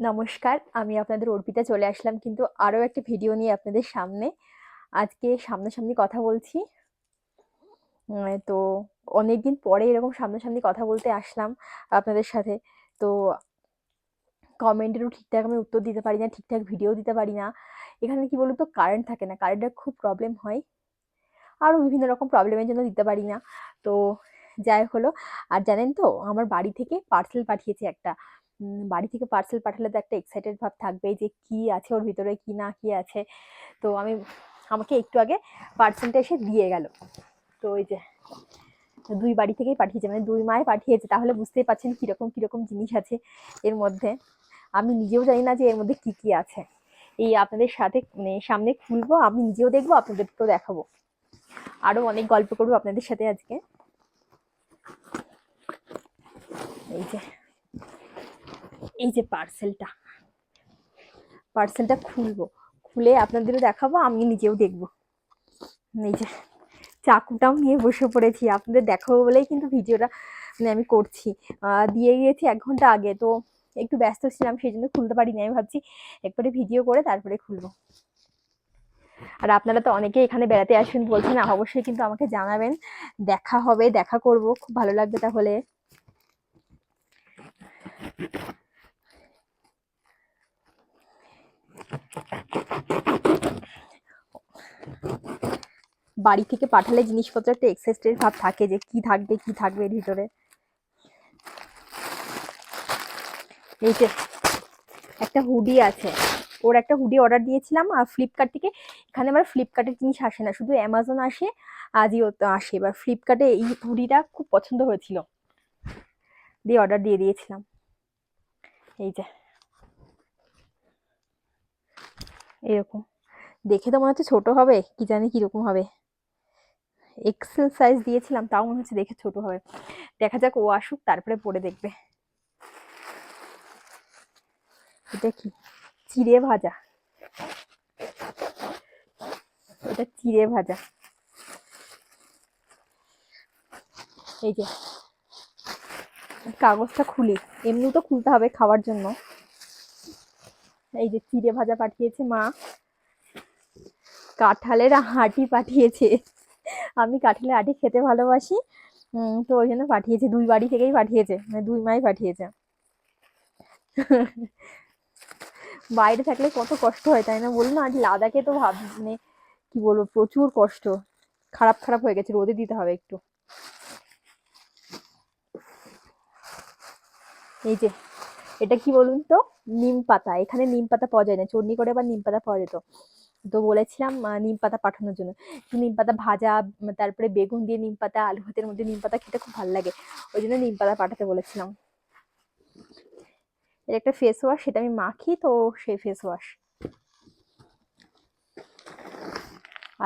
নমস্কার, আমি আপনাদের অর্পিতা চলে আসলাম কিন্তু আরও একটা ভিডিও নিয়ে আপনাদের সামনে। আজকে সামনাসামনি কথা বলছি। তো অনেকদিন পরে এরকম সামনাসামনি কথা বলতে আসলাম আপনাদের সাথে। তো কমেন্টেরও ঠিকঠাক আমি উত্তর দিতে পারি না, ঠিকঠাক ভিডিও দিতে পারি না। এখানে কি বলুন তো কারেন্ট থাকে না কারেন্টের খুব প্রবলেম হয়। আরও বিভিন্ন রকম প্রবলেমের জন্য দিতে পারি না। তো যাই হলো। আর জানেন তো, আমার বাড়ি থেকে পার্সেল পাঠিয়েছে একটা। বাড়ি থেকে পার্সেল পাঠালে তো একটা এক্সাইটেড ভাব থাকবেই যে কি আছে ওর ভিতরে, কি না কি আছে। তো আমি, আমাকে একটু আগে পার্সেলটা এসে দিয়ে গেল। তো ওই যে, দুই বাড়ি থেকেই পাঠিয়েছে মানে দুই মায়ে পাঠিয়েছে। তাহলে বুঝতেই পারছেন কীরকম কীরকম জিনিস আছে এর মধ্যে। আমি নিজেও জানি না যে এর মধ্যে কি কি আছে। এই আপনাদের সাথে মানে সামনে খুলবো, আমি নিজেও দেখব, আপনাদেরকেও দেখাবো। আরও অনেক গল্প করব আপনাদের সাথে আজকে। এই যে এই যে পার্সেলটা পার্সেলটা খুলবো। খুলে আপনাদেরও দেখাবো আমি নিজেও দেখব। এই যে, চাকুটাও নিয়ে বসে পড়েছি। আপনাদের দেখাবো বলেই কিন্তু ভিডিওটা মানে আমি করছি। দিয়ে গিয়েছি এক ঘণ্টা আগে, তো একটু ব্যস্ত ছিলাম, সেই জন্য খুলতে পারিনি। আমি ভাবছি একবারে ভিডিও করে তারপরে খুলবো। আর আপনারা তো অনেকেই এখানে বেড়াতে আসবেন বলছেন অবশ্যই কিন্তু আমাকে জানাবেন। দেখা হবে, দেখা করব। খুব ভালো লাগবে তাহলে। বাড়ি থেকে পাঠালে জিনিসপত্র একটা এক্সাইটেড ভাব থাকে যে কি থাকবে কি থাকবে এর ভিতরে। এই যে, একটা হুডি আছে। ওর একটা হুডি অর্ডার দিয়েছিলাম ফ্লিপকার্ট থেকে এখানে আমার ফ্লিপকার্টের জিনিস আসে না, শুধু অ্যামাজন আসে আজিও আসে। এবার ফ্লিপকার্টে এই হুডিটা খুব পছন্দ হয়েছিল। দিয়ে অর্ডার দিয়ে দিয়েছিলাম। এই যে। এরকম। দেখে তো মনে হচ্ছে ছোট হবে, কি জানি কীরকম হবে। এক্সেল সাইজ দিয়েছিলাম, তাও মনে হচ্ছে দেখে ছোট হবে। দেখা যাক ও আসুক, তারপরে পরে দেখবে। এটা কি? চিড়ে ভাজা। এটা চিড়ে ভাজা। এই যে, কাগজটা খুলি। এমনি তো খুলতে হবে খাওয়ার জন্য। এই যে চিড়ে ভাজা পাঠিয়েছে মা। কাঁঠালের হাঁটি পাঠিয়েছে। আমি কাঁঠালের আটি খেতে ভালোবাসি। তো ওই জন্য পাঠিয়েছে। দুই বাড়ি থেকেই পাঠিয়েছে। মানে দুই মাই পাঠিয়েছে। বাইরে থাকলে কত কষ্ট হয়, তাই না? বলুন আজ লাদাখে তো ভাব মানে কি বলব, প্রচুর কষ্ট। খারাপ খারাপ হয়ে গেছে, রোদে দিতে হবে একটু। এই যে, এটা কি বলুন তো? নিম পাতা, এখানে নিম পাতা পাওয়া যায় না, চটনি করে আবার নিম পাতা পাওয়া যেত। তো বলেছিলাম নিম পাতা পাঠানোর জন্য। নিম পাতা ভাজা, তারপরে বেগুন দিয়ে নিম পাতা, আলু ভাতের মধ্যে নিম পাতা খেতে খুব ভালো লাগে। ওই জন্য নিম পাতা পাঠাতে বলেছিলাম। এর একটা ফেস ওয়াশ সেটা আমি মাখি, তো সেই ফেস ওয়াশ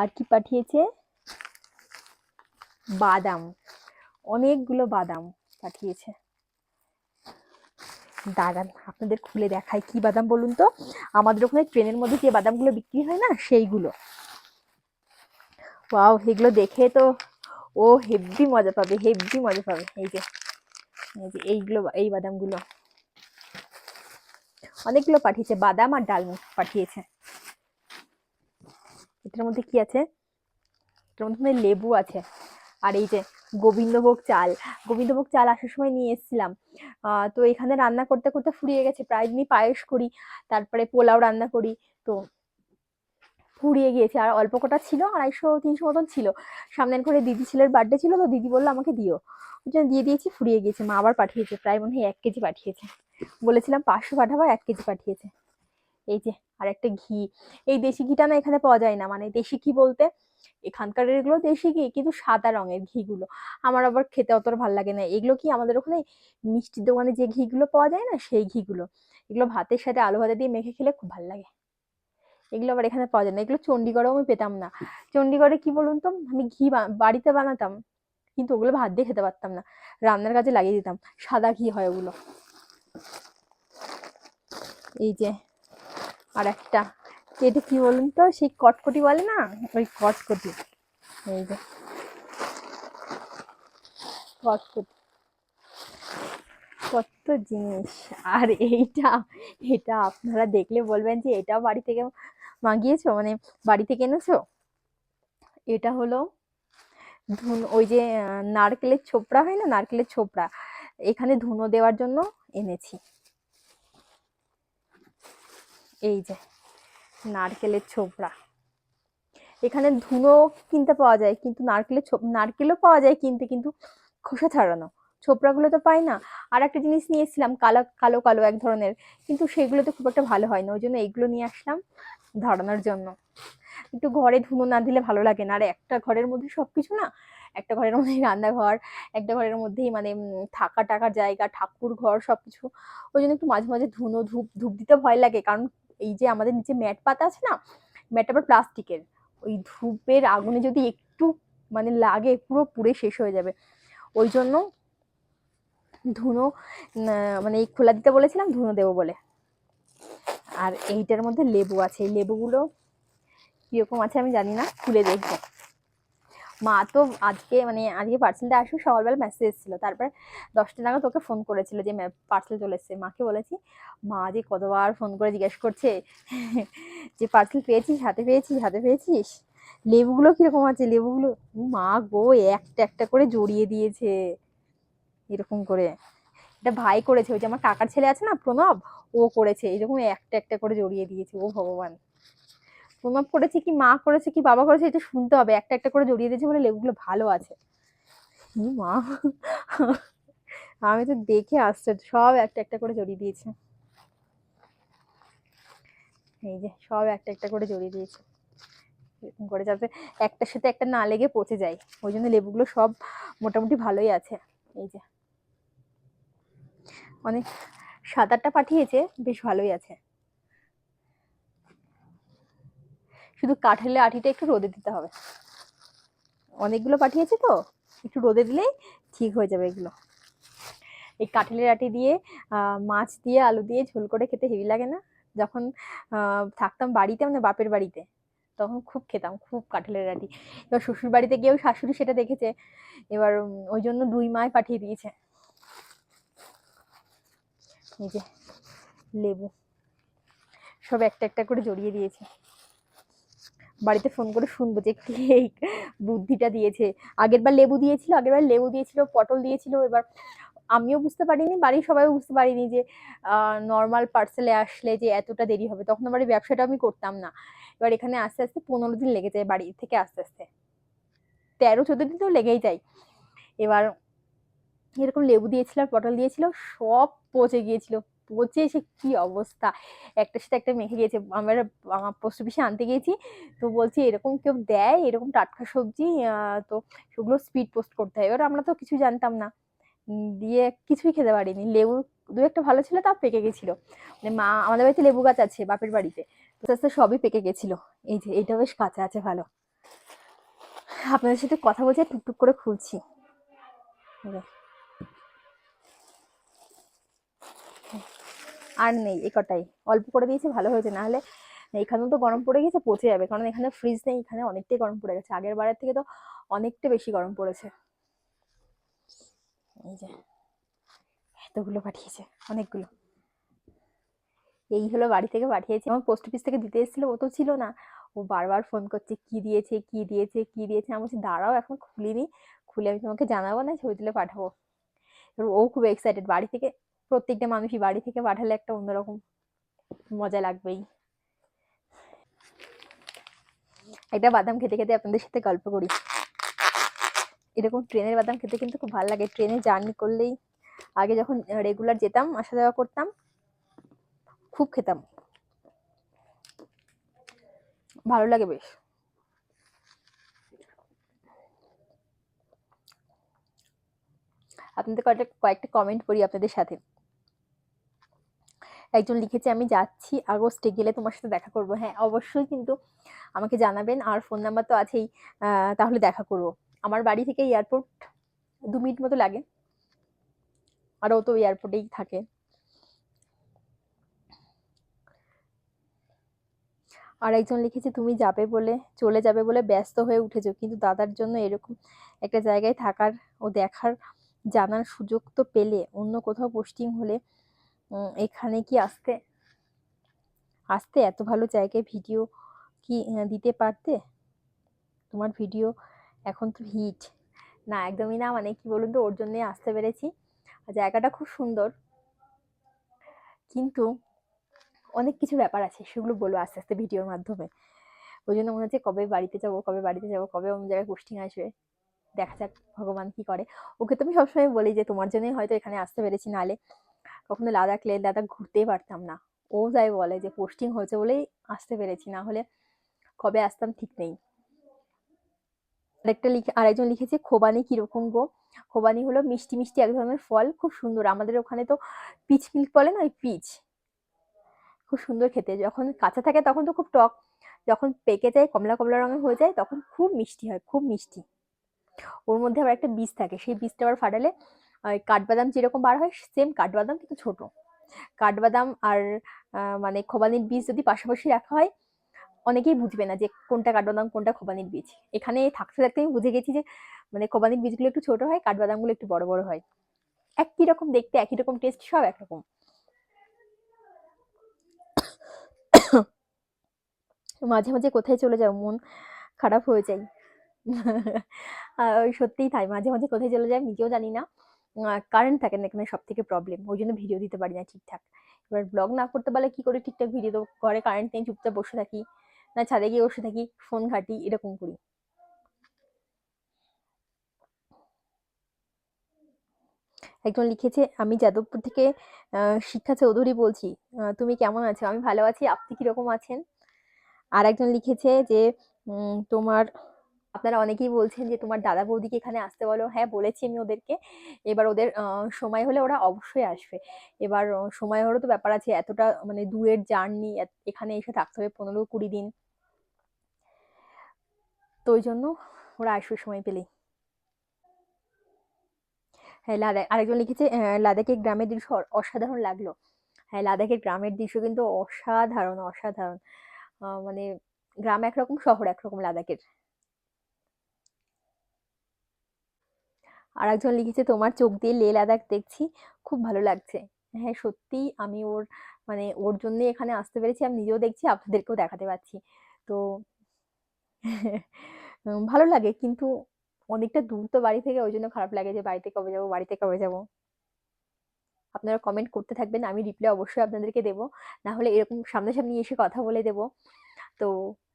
আর কি পাঠিয়েছে? বাদাম। অনেকগুলো বাদাম পাঠিয়েছে। দাঁড়ান, আপনাদের খুলে দেখাই কি বাদাম বলুন তো? আমাদের ওখানে ট্রেনের মধ্যে যে বাদামগুলো বিক্রি হয় না, সেইগুলো। ওয়াও, এগুলো দেখে তো, ও হেভি মজা পাবে, হেভি মজা পাবে। এই যে এই যে, এইগুলো, এই বাদামগুলো। অনেকগুলো পাঠিয়েছে, বাদাম আর ডালমুখ পাঠিয়েছে। এটার মধ্যে কি আছে? এটার মধ্যে লেবু আছে। আর এই যে গোবিন্দভোগ চাল গোবিন্দভোগ চাল আসার সময় নিয়ে এসেছিলাম। তো এখানে রান্না করতে করতে ফুরিয়ে গেছে, প্রায় দিনই পায়েস করি, তারপরে পোলাও রান্না করি, তো ফুরিয়ে গিয়েছে। আর অল্প কটা ছিল, আড়াইশো, তিনশো মতন ছিল। সামনের ঘরে দিদি ছেলের বার্থডে ছিল, তো দিদি বলল, আমাকে দিও। ওই জন্য দিয়ে দিয়েছি, ফুরিয়ে গিয়েছে। মা আবার পাঠিয়েছে, প্রায় মনে হয় এক কেজি পাঠিয়েছে। বলেছিলাম পাঁচশো পাঠাবো, এক কেজি পাঠিয়েছে। এই যে আর একটা ঘি। এই দেশি ঘিটা না এখানে পাওয়া যায় না। মানে দেশি ঘি বলতে এখানকার এগুলো দেশি ঘি, কিন্তু সাদা রঙের ঘিগুলো। আমার আবার খেতে অতটা ভালো লাগে না। এগুলো কি আমাদের ওখানে মিষ্টির দোকানে যে ঘিগুলো পাওয়া যায় না, সেই ঘিগুলো। এগুলো ভাতের সাথে আলু ভাজা দিয়ে মেখে খেলে খুব ভালো লাগে। এগুলো আবার এখানে পাওয়া যায় না। এগুলো চণ্ডীগড়েও আমি পেতাম না। চণ্ডীগড়ে কি বলুন তো, আমি ঘি বাড়িতে বানাতাম, কিন্তু ওগুলো ভাত দিয়ে খেতে পারতাম না। রান্নার কাজে লাগিয়ে দিতাম। সাদা ঘি হয় ওগুলো। এই যে আর একটা। এটা কি বলুন তো? সেই কটকটি বলে না? ওই কটকটি। এই যে। কটকটি। কত জিনিস। আর এইটা, এটা আপনারা দেখলে বলবেন যে এটা বাড়ি থেকে মাগিয়েছো? মানে বাড়ি থেকে এনেছো? এটা হলো ধুন, ওই যে নারকেলের ছোবড়া হয় না? নারকেলের ছোবড়া এখানে ধুনো দেওয়ার জন্য এনেছি। এই যে, নারকেলের ছোবড়া। এখানে ধুনো কিনতে পাওয়া যায়, কিন্তু নারকেলের নারকেলও পাওয়া যায় কিনতে, কিন্তু খোসা ছাড়ানো। ছোবড়াগুলো তো পাই না। আর একটা জিনিস নিয়েছিলাম, কালো কালো কালো এক ধরনের। কিন্তু সেগুলো তো খুব একটা ভালো হয় না, ওই জন্য এইগুলো নিয়ে আসলাম ধরানোর জন্য। একটু ঘরে ধুনো না দিলে ভালো লাগে না। আর একটা ঘরের মধ্যে সবকিছু না একটা ঘরের মধ্যেই রান্নাঘর, একটা ঘরের মধ্যেই মানে থাকা টাকার জায়গা, ঠাকুর ঘর সব কিছু ওই জন্য একটু মাঝে মাঝে ধুনো, ধূপ ধূপ দিতে ভয় লাগে। কারণ এই যে আমাদের নিচে ম্যাট পাতা আছে না, ম্যাট আবার প্লাস্টিকের। ওই ধূপের আগুনে যদি একটু মানে লাগে, পুরো পুড়ে শেষ হয়ে যাবে। ওই জন্য ধুনো মানে এই খোলা দিতে বলেছিলাম, ধুনো দেবো বলে। আর এইটার মধ্যে লেবু আছে। এই লেবুগুলো কীরকম আছে আমি জানি না, খুলে দেখব। মা তো আজকে মানে আজকে পার্সেলটা আসুক, সকালবেলা মেসেজ এসেছিল। তারপরে দশটা নাগাদ তোকে ফোন করেছিল যে পার্সেল চলে এসছে। মাকে বলেছি, মা, যে কতবার ফোন করে জিজ্ঞেস করছে? যে পার্সেল পেয়েছিস, হাতে পেয়েছিস হাতে পেয়েছিস? লেবুগুলো কীরকম আছে? লেবুগুলো, মা গো, একটা একটা করে জড়িয়ে দিয়েছে। এরকম করে। এটা ভাই করেছে। ওই যে আমার কাকার ছেলে আছে না, প্রণব, ও করেছে। এরকম একটা একটা করে জড়িয়ে দিয়েছে। ও ভগবান। প্রণব করেছে কি, মা করেছে কি, বাবা করেছে, এটা শুনতে হবে। একটা একটা করে জড়িয়ে দিয়েছে বলে লেবুগুলো ভালো আছে। মা? আমি তো দেখে আসছে সব একটা একটা করে জড়িয়ে দিয়েছে। এই যে, সব একটা একটা করে জড়িয়ে দিয়েছে। এরকম করে যাতে একটার সাথে একটা না লেগে পচে যায়। ওই জন্য লেবুগুলো সব মোটামুটি ভালোই আছে। এই যে। অনেক সাত আটটা পাঠিয়েছে, বেশ ভালোই আছে। শুধু কাঁঠালের আটিটা একটু রোদে দিতে হবে। অনেকগুলো পাঠিয়েছে তো, একটু রোদে দিলেই ঠিক হয়ে যাবে এগুলো। এই কাঁঠালের আটি দিয়ে মাছ দিয়ে, আলু দিয়ে ঝোল করে খেতে হেভি লাগে না? যখন থাকতাম বাড়িতে মানে বাপের বাড়িতে, তখন খুব খেতাম, খুব কাঁঠালের আটি। এবার শ্বশুর বাড়িতে গিয়েও শাশুড়ি সেটা দেখেছে। এবার ওই জন্য দুই মায় পাঠিয়ে দিয়েছে। এই যে, লেবু। সব একটা একটা করে জড়িয়ে দিয়েছে। বাড়িতে ফোন করে শুনব যে কে বুদ্ধিটা দিয়েছে। আগের বার লেবু দিয়েছিল আগের বার লেবু দিয়েছিল, পটল দিয়েছিল, এবার আমিও বুঝতে পারিনি, বাড়ির সবাইও বুঝতে পারিনি যে নর্মাল পার্সেলে আসলে যে এতটা দেরি হবে। তখন আমার ব্যবসাটা আমি করতাম না। এবার এখানে আস্তে আস্তে পনেরো দিন লেগে যায় বাড়ি থেকে আস্তে আস্তে। তেরো, চোদ্দ দিন তো লেগেই যায়। এবার এরকম লেবু দিয়েছিল পটল দিয়েছিল, সব পচে গিয়েছিল। পচে সে কি অবস্থা। একটা সাথে একটা মেখে গিয়েছে আমরা পোস্ট অফিসে আনতে গিয়েছি। তো বলছি, এরকম কেউ দেয়? এরকম টাটকা সবজি? তো সেগুলো স্পিড পোস্ট করতে হয়। এবার আমরা তো কিছু জানতাম না। দিয়ে কিছুই খেতে পারিনি। লেবু দু একটা ভালো ছিল তা পেকে গেছিল। মানে মা, আমাদের বাড়িতে লেবু গাছ আছে বাপের বাড়িতে। তো আস্তে সবই পেকে গেছিল। এই যে এটা বেশ কাঁচা আছে, ভালো। আপনাদের সাথে কথা বলছি, টুকটুক করে খুলছি এই যে। আর নেই এ কটাই অল্প করে দিয়েছি, ভালো হয়েছে। না হলে এখানেও তো গরম পড়ে গেছে, পচে যাবে। কারণ এখানে ফ্রিজ নেই, এখানে অনেকটাই গরম পড়ে গেছে। আগের বারের থেকে তো অনেকটা বেশি গরম পড়েছে। এই যে, এতগুলো পাঠিয়েছে, অনেকগুলো। এই হলো বাড়ি থেকে পাঠিয়েছে। আমার পোস্ট অফিস থেকে দিতে এসেছিল ও তো ছিল না। ও বারবার ফোন করছে, কি দিয়েছে কি দিয়েছে কি দিয়েছে? আমি বলছি, দাঁড়াও, এখন খুলিনি। খুলে আমি তোমাকে জানাব না, ছবি তুলে পাঠাবো। ও খুব এক্সাইটেড বাড়ি থেকে প্রত্যেকটা মানুষই বাড়ি থেকে পাঠালে একটা অন্যরকম মজা লাগবেই। একটা বাদাম খেতে খেতে আপনাদের সাথে গল্প করি। এরকম ট্রেনের বাদাম খেতে কিন্তু খুব ভালো লাগে। ট্রেনে জার্নি করলেই আগে যখন রেগুলার যেতাম, আসা যাওয়া করতাম, খুব খেতাম। ভালো লাগে বেশ। আপনাদের কয়েকটা কয়েকটা কমেন্ট করি আপনাদের সাথে। একজন লিখেছে, আমি যাচ্ছি আগস্টে, গেলে তোমার সাথে দেখা করব। হ্যাঁ অবশ্যই কিন্তু আমাকে জানাবেন। আর ফোন নাম্বার তো আছেই তাহলে দেখা করব। আমার বাড়ি থেকে এয়ারপোর্ট দু মিনিট মতো লাগে। আর ও তো এয়ারপোর্টেই থাকে। আর একজন লিখেছে, তুমি যাবে বলে, চলে যাবে বলে ব্যস্ত হয়ে উঠেছো। কিন্তু দাদার জন্য এরকম একটা জায়গায় থাকার ও দেখার জানার সুযোগ তো পেলে, অন্য কোথাও পোস্টিং হলে এখানে কি আসতে? আসতে? এত ভালো জায়গায় ভিডিও কি দিতে পারতে? তোমার ভিডিও এখন তো হিট না, একদমই না মানে কি বলুন তো, ওর জন্যই আসতে পেরেছি। জায়গাটা খুব সুন্দর। কিন্তু অনেক কিছু ব্যাপার আছে, সেগুলো বলব আস্তে আস্তে ভিডিওর মাধ্যমে। ওই জন্য মনে হচ্ছে কবে বাড়িতে যাব, কবে বাড়িতে যাব, কবে অন্য জায়গায় পোস্টিং আসবে? দেখা যাক ভগবান কি করে। ওকে তো আমি সবসময় বলি যে, তোমার জন্যই হয়তো এখানে আসতে পেরেছি, নালে কখনো লাদাখ লে লাদাখ ঘুরতেই পারতাম না। ও যাই বলে যে পোস্টিং হয়েছে বলেই আসতে পেরেছি, না হলে কবে আসতাম ঠিক নেই। আরেকটা লিখে, আরেকজন লিখেছে, খোবানি কীরকম গো? খোবানি হলো মিষ্টি মিষ্টি এক ধরনের ফল, খুব সুন্দর। আমাদের ওখানে তো পিচ মিল্ক বলে না ওই পিচ খুব সুন্দর খেতে। যখন কাঁচা থাকে তখন তো খুব টক। যখন পেকে যায়, কমলা কমলা রঙের হয়ে যায়, তখন খুব মিষ্টি হয়, খুব মিষ্টি। ওর মধ্যে আবার একটা বীজ থাকে, সেই বীজটা আবার ফাটালে কাঠবাদাম যেরকম বার হয় সেম কাঠবাদাম কিন্তু ছোট। কাঠবাদাম আর মানে খোবানির বীজ যদি পাশাপাশি রাখা হয়, অনেকেই বুঝবে না যে কোনটা কাঠবাদাম, কোনটা খোবানির বীজ। এখানে থাকতে থাকতে আমি বুঝে গেছি যে মানে খোবানির বীজগুলো একটু ছোট হয়, কাঠবাদামগুলো একটু বড় বড় হয়। একই রকম দেখতে, একই রকম টেস্ট সব একরকম। মাঝে মাঝে কোথায় চলে যাও, মন খারাপ হয়ে যায়। সত্যিই তাই, মাঝে মাঝে কোথায় চলে যায় নিজেও জানি না। কারেন্ট থাকে না এখানে সব থেকে প্রবলেম ওই জন্য ভিডিও দিতে পারি না ঠিকঠাক। এবার ব্লগ না করতে পারলে কি করে ঠিকঠাক ভিডিও দেবো? ঘরে কারেন্ট নেই, চুপচাপ বসে থাকি, না ছাদে গিয়ে বসে থাকি ফোন ঘাঁটি, এরকম করি। একজন লিখেছে, আমি যাদবপুর থেকে শিক্ষা চৌধুরী বলছি। তুমি কেমন আছো? আমি ভালো আছি, আপনি কীরকম আছেন? আর একজন লিখেছে যে তোমার আপনারা অনেকেই বলছেন যে, তোমার দাদা বৌদিকে এখানে আসতে বলো। হ্যাঁ বলেছি আমি ওদেরকে। এবার ওদের সময় হলে ওরা অবশ্যই আসবে। এবার সময় হলেও তো ব্যাপার আছে। এতটা মানে দূরের জার্নি এখানে এসে থাকতে হবে পনেরো কুড়ি দিন। তো ওই জন্য ওরা আসবে সময় পেলেই। হ্যাঁ লাদাখ আরেকজন লিখেছে লাদাখের গ্রামের দৃশ্য অসাধারণ লাগল। হ্যাঁ লাদাখের গ্রামের দৃশ্য কিন্তু অসাধারণ অসাধারণ। মানে গ্রাম একরকম, শহর একরকম লাদাখের। আর একজন লিখেছে, তোমার চোখ দিয়ে লে লাদাখ দেখছি, খুব ভালো লাগছে। হ্যাঁ সত্যি আমি ওর মানে ওর জন্য এখানে আসতে পেরেছি, আমি নিজেও দেখছি, আপনাদেরকেও দেখাতে পাচ্ছি। তো ভালো লাগে, কিন্তু অনেকটা দূর তো বাড়ি থেকে, ওই জন্য খারাপ লাগে যে বাড়িতে কবে যাব, বাড়িতে কবে যাব। আপনারা কমেন্ট করতে থাকবেন, আমি রিপ্লাই অবশ্যই আপনাদেরকে দেবো। না হলে এরকম সামনাসামনি এসে কথা বলে দেবো। তো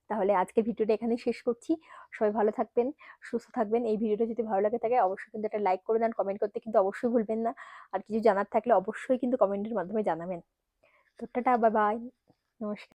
তাহলে আজকের ভিডিওটা এখানে শেষ করছি। সবাই ভালো থাকবেন, সুস্থ থাকবেন। এই ভিডিওটা যদি ভালো লাগে থাকে, অবশ্যই কিন্তু একটা লাইক করে দেন কমেন্ট করতে কিন্তু অবশ্যই ভুলবেন না। আর কিছু জানার থাকলে অবশ্যই কিন্তু কমেন্টের মাধ্যমে জানাবেন। তো টাটা বাই বাই নমস্কার।